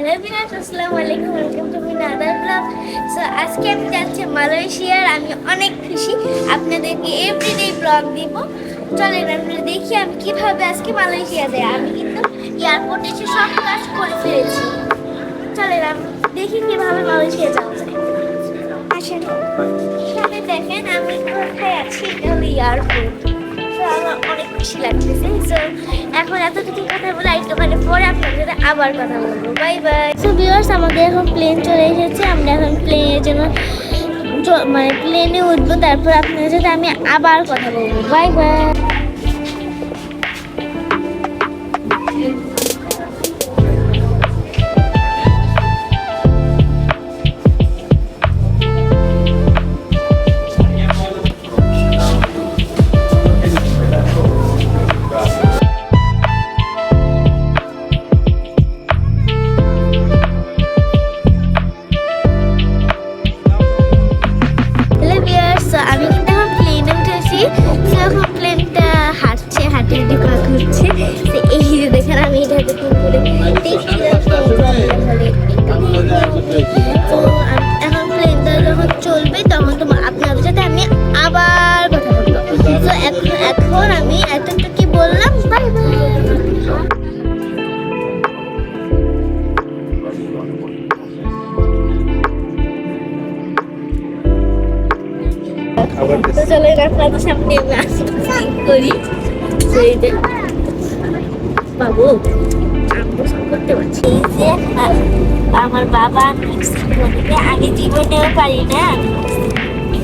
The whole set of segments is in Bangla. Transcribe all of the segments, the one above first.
হ্যালো বিনাশ আসসালামু আলাইকুম welcome to mean other blog so আজকে আমি যাচ্ছি মালয়েশিয়ার। আমি অনেক খুশি। আপনাদেরকে এভরিডে ব্লগ দিব। চলেন, আমরা দেখি আমি কীভাবে আজকে মালয়েশিয়া যাই। আমি কিন্তু এয়ারপোর্টে এসে সব কাজ করে ফেলেছি। চলেন আমরা দেখি কীভাবে মালয়েশিয়া যাওয়া যায়। আসেন। এখানে দেখেন, আমি কোথায় আছি? এটা হলো এয়ারপোর্ট খুশি লাগতেছে। সো এখন এতটুকু কথা বলে একটু দোকানে পরে আপনার সাথে আবার কথা বলব। বাই বাই সো ভিউয়ার্স আমাদের এখন প্লেন চলে এসেছে। আমরা এখন প্লেনের জন্য মানে প্লেনে উঠবো। তারপর আপনাদের সাথে আমি আবার কথা বলব। বাই বাই করে দেখছিলাম তো এখন প্লেনটা যখন চলবে তখন তোমার আপনাদের সাথে আমি আবার কথা বলব তো এখন এখন আমি এতটা কি বললাম বাই বাই তো চলে। সামনে আমি আসি করি বাবু আমি করতে পারছি। যে আমার বাবা আগে জীবনেও পারি না। আমি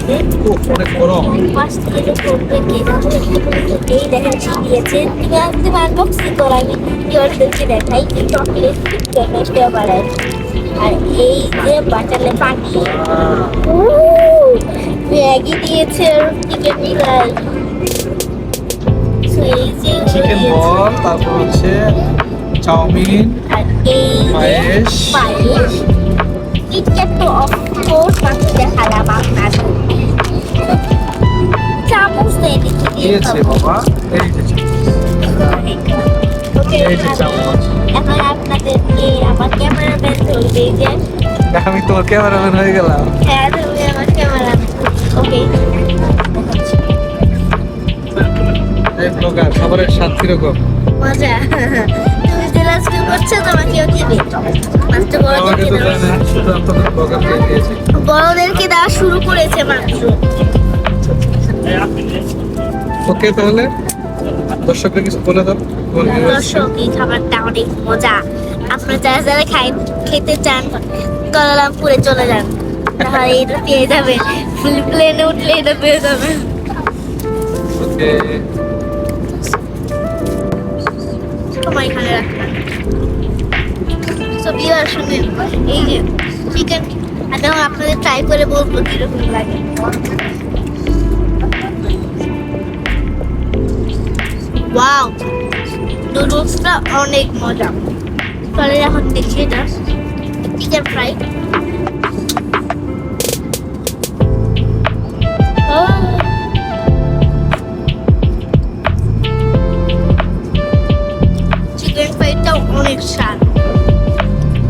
অনেক পাশ থেকে যে করবে কে এই দেখেন শিখিয়েছে তুমি আসতে আনবক্সিং করো আমি ভিডিওদেরকে দেখাই। কি চকলেট বাড়ায় আর এই যে বাটালে পানি। ম্যাগি দিয়েছে আর চিকেন বল তারপর হচ্ছে চাউমিন, পায়েস। কিটক্যাট তো অফকোর্স মাত্র দেখালাম আপনার চামচ দিয়ে দিয়েছে বাবা, এই যে চামচ এখন আমার ক্যামেরাম্যান চলবে যে আমি তোর ক্যামেরাম্যান হয়ে গেলাম। হ্যাঁ তুমি আমার ক্যামেরা ওকে এই ব্লগার সবার শান্তি রকম মজা। তুমি করছ তোমাকেও দিবে? মাত্র বড়দেরকে দেওয়া বড়দেরকে দেওয়া শুরু করেছে মাত্র। ওকে তাহলে? দর্শকরা কিছু বলে দাও তোমার viewers কে। দর্শক এই খাবারটা অনেক মজা। আপনারা যারা যারা খাই খেতে চান কলালামপুরে চলে যান। তাহলে এটা পেয়ে যাবেন প্লেনে উঠলে এটা পেয়ে যাবেন ওকে। সময় এখানে রাখলাম শুনেন এই যে চিকেন একদম আপনাদের ট্রাই করে বলব কীরকম লাগে। ওয়াও নুডলসটা অনেক মজা। চলে এখন দেখি এটা চিকেন ফ্রাই অনেক স্বাদ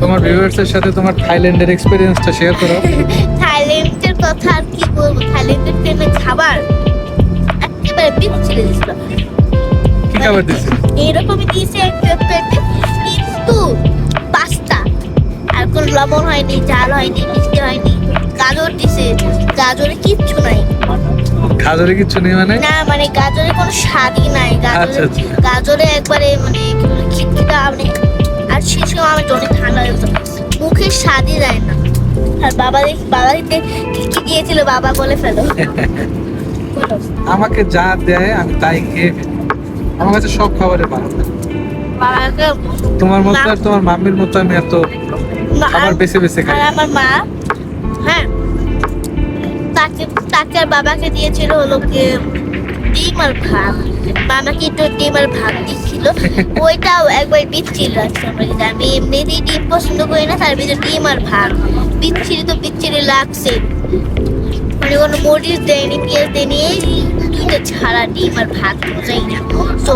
তোমার ভিউয়ার্স এর সাথে তোমার থাইল্যান্ডের এক্সপেরিয়েন্সটা শেয়ার করো। থাইল্যান্ডের কথা আর কি বলব? থাইল্যান্ডের ট্রেনে খাবার একেবারে বিচ্ছিরে দিছিল কি খাবার দিছে এইরকমই দিয়েছে একটু কিন্তু পাস্তা। আর কোনো লবণ হয়নি ঝাল হয়নি মিষ্টি হয়নি। গাজর দিছে গাজরে কিচ্ছু নাই। খাজরে কিছু নেই মানে? না মানে গাজরে কোনো স্বাদই নাই। আচ্ছা, গাজরে আচ্ছা। গাজরে একবারে মানে খিটখিটা মানে আর সেই সময় আমার অনেক ঠান্ডা হয়ে গেছে মুখের স্বাদই যায় না। আর বাবা দেখি বাবা দিতে কি দিয়েছিল বাবা বলে ফেলো। আমাকে যা দেয় আমি তাই খেয়ে। আমার কাছে সব খাবারে ভালো তোমার মতো আর তোমার মাম্মির মতো আমি এত খাবার বেছে বেছে খাই। আমার মা হ্যাঁ তাকে তাকে আর বাবাকে দিয়েছিল হলো কি ডিম আর ভাত। মামাকে একটু ডিম আর ভাত দিচ্ছিল ওইটাও একবার বিচ্ছিরি লাগছে আমার কাছে। আমি এমনিতেই ডিম পছন্দ করি না তার ভিতরে ডিম আর ভাত। বিচ্ছিরি তো বিচ্ছিরি লাগছে। মানে কোনো মরিচ দেয়নি পেঁয়াজ দেয়নি এই দুইটা ছাড়া ডিম আর ভাত বোঝাই না তো তো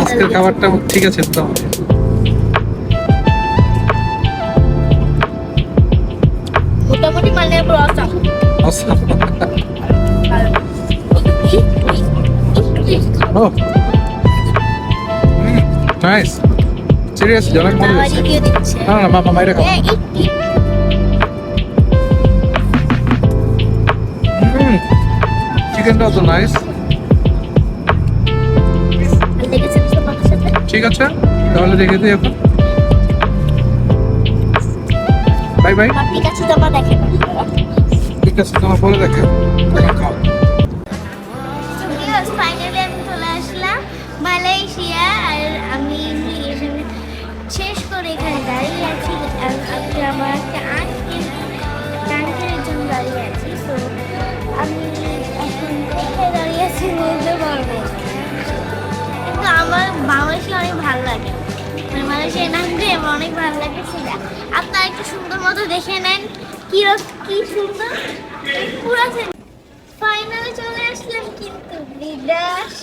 আজকের খাবারটা ঠিক আছে তো? ভালো। Oh. Mm, nice. Seriously, দিচ্ছে। না না মামা মাইরে খাও এ, একটু। চিকেনটাও তো নাইস ভালো লেগেছে তো তোমার সাথে? ঠিক আছে তাহলে রেখে দিই এখন বাই বাই ঠিক আছে তোমার দেখে আছে তোমার পরে দেখা শেষ করে এখানে দাঁড়িয়ে আছি। আমি আমার জন্য দাঁড়িয়ে আছি। তো আমি এখন দাঁড়িয়ে আছি কিন্তু আমার বাংলাদেশে অনেক ভালো লাগে। মানে মালয়েশিয়ার আমার অনেক ভালো লাগে সেটা আপনারা একটু সুন্দর মতো দেখে নেন কি কি সুন্দর। পুরো ফাইনালে চলে আসলাম কিন্তু বিদাস